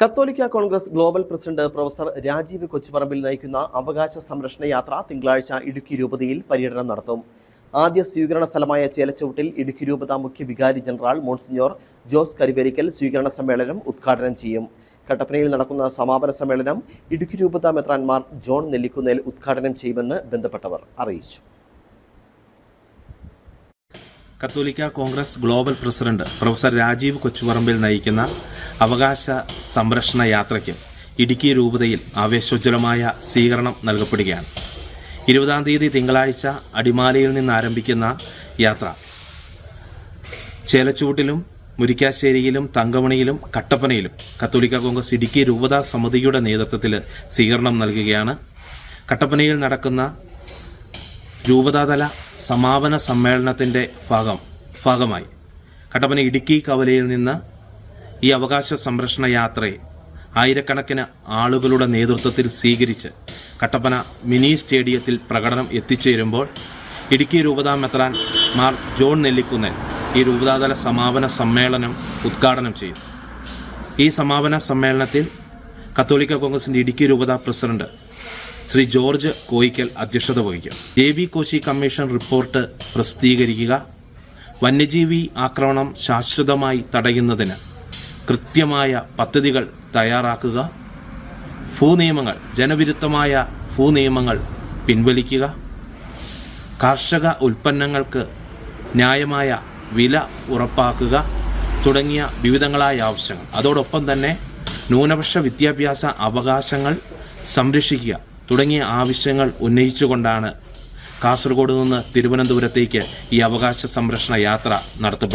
കത്തോലിക്ക Congress global president professor Rajeev Kochuparambil നയിക്കുന്ന അവകാശ സംരക്ഷണ യാത്ര തിങ്കളാഴ്ച ഇടുക്കി രൂപതയിൽ പര്യടനം നടത്തും. ആദ്യ സ്വീകരണ സ്ഥലമായ ചേലച്ചൂട്ടിൽ ഇടുക്കി രൂപത മുഖ്യ വികാരി ജനറൽ മോൺസിഞ്ഞോർ ജോസ് കരുവേരിക്കൽ സ്വീകരണ സമ്മേളനം ഉദ്ഘാടനം ചെയ്യും. കട്ടപ്പനയിൽ നടക്കുന്ന സമാപന സമ്മേളനം ഇടുക്കി രൂപത മെത്രാൻമാർ ജോൺ നെല്ലിക്കുന്നേൽ ഉദ്ഘാടനം ചെയ്യുമെന്ന് ബന്ധപ്പെട്ടവർ അറിയിച്ചു. കത്തോലിക്ക Congress global president professor Rajeev Kochuparambil നയിക്കുന്ന അവകാശ സംരക്ഷണ യാത്രയ്ക്ക് ഇടുക്കി രൂപതയിൽ ആവേശോജ്വലമായ സ്വീകരണം നൽകപ്പെടുകയാണ്. ഇരുപതാം തീയതി തിങ്കളാഴ്ച അടിമാലിയിൽ നിന്ന് ആരംഭിക്കുന്ന യാത്ര. ചേലച്ചൂട്ടിലും മുരിക്കാശ്ശേരിയിലും തങ്കമണിയിലും കട്ടപ്പനയിലും കത്തോലിക്ക കോൺഗ്രസ് ഇടുക്കി രൂപതാ സമിതിയുടെ നേതൃത്വത്തിൽ സ്വീകരണം നൽകുകയാണ്. കട്ടപ്പനയിൽ നടക്കുന്ന രൂപതാതല സമാപന സമ്മേളനത്തിന്റെ ഭാഗം ഭാഗമായി. കട്ടപ്പന ഇടുക്കി കവലയിൽ നിന്ന് ഈ അവകാശ സംരക്ഷണ യാത്രയെ ആയിരക്കണക്കിന് ആളുകളുടെ നേതൃത്വത്തിൽ സ്വീകരിച്ച് കട്ടപ്പന മിനി സ്റ്റേഡിയത്തിൽ പ്രകടനം എത്തിച്ചേരുമ്പോൾ ഇടുക്കി രൂപതാ മെത്രാൻ മാർ ജോൺ നെല്ലിക്കുന്നൻ ഈ രൂപതാതല സമാപന സമ്മേളനം ഉദ്ഘാടനം ചെയ്തു ഈ സമാപന സമ്മേളനത്തിൽ കത്തോലിക്ക കോൺഗ്രസിന്റെ ഇടുക്കി രൂപതാ പ്രസിഡന്റ് ശ്രീ ജോർജ് കോയിക്കൽ അധ്യക്ഷത വഹിക്കും. J V Koshy commission report പ്രസിദ്ധീകരിക്കുക. വന്യജീവി ആക്രമണം ശാശ്വതമായി തടയുന്നതിന് കൃത്യമായ പദ്ധതികൾ തയ്യാറാക്കുക. ഭൂനിയമങ്ങൾ ജനവിരുദ്ധമായ ഭൂനിയമങ്ങൾ പിൻവലിക്കുക. കാർഷിക ഉൽപ്പന്നങ്ങൾക്ക് ന്യായമായ വില ഉറപ്പാക്കുക. തുടങ്ങിയ വിവിധങ്ങളായ ആവശ്യങ്ങൾ. അതോടൊപ്പം തന്നെ ന്യൂനപക്ഷ വിദ്യാഭ്യാസ അവകാശങ്ങൾ സംരക്ഷിക്കുക. തുടങ്ങിയ ആവശ്യങ്ങൾ ഉന്നയിച്ചുകൊണ്ടാണ് കാസർഗോഡ് നിന്ന് തിരുവനന്തപുരത്തേക്ക് ഈ അവകാശ സംരക്ഷണ യാത്ര നടത്തപ്പെടുന്നത്.